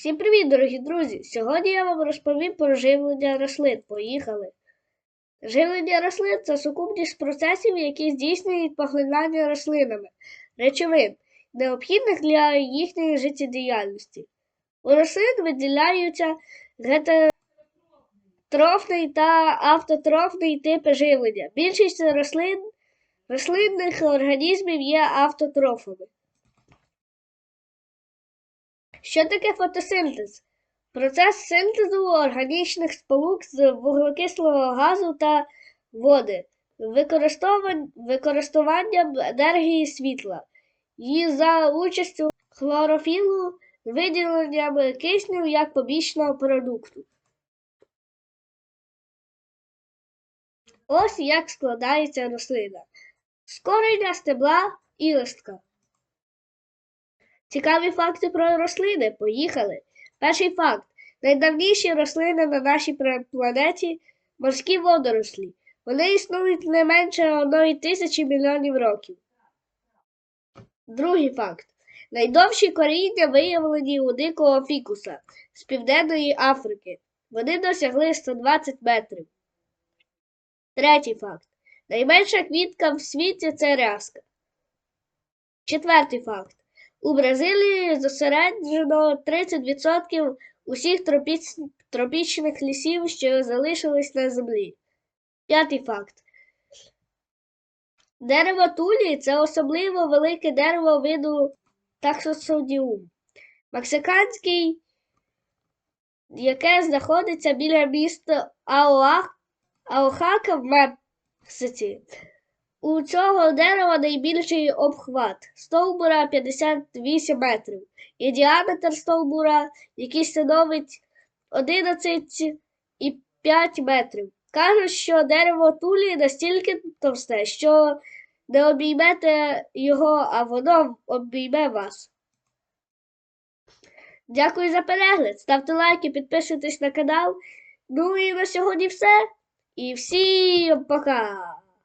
Всім привіт, дорогі друзі! Сьогодні я вам розповім про живлення рослин. Поїхали! Живлення рослин це сукупність процесів, які здійснюють поглинання рослинами, речовин, необхідних для їхньої життєдіяльності. У рослин виділяються гетеротрофний та автотрофний типи живлення. Більшість рослин, рослинних організмів є автотрофами. Що таке фотосинтез? Процес синтезу органічних сполук з вуглекислого газу та води, використовуванням енергії світла і за участю хлорофілу виділенням кисню як побічного продукту. Ось як складається рослина. З кореня, стебла і листка. Цікаві факти про рослини. Поїхали. Перший факт. Найдавніші рослини на нашій планеті морські водорослі. Вони існують не менше одної тисячі мільйонів років. Другий факт. Найдовші коріння виявлені у дикого фікуса з Південної Африки. Вони досягли 120 метрів. Третій факт. Найменша квітка в світі це рязка. Четвертий факт. У Бразилії зосереджено 30% усіх тропічних лісів, що залишились на землі. П'ятий факт. Дерево тулі це особливо велике дерево виду таксосодіум. Мексиканський, яке знаходиться біля міста Аоах- Аохака в Мексиці. У цього дерева найбільший обхват стовбура 58 метрів і діаметр стовбура, який становить 11,5 метрів. Кажуть, що дерево тулі настільки товсте, що не обіймете його, а воно обійме вас. Дякую за перегляд. Ставте лайки, підписуйтесь на канал. Ну і на сьогодні все. І всім пока!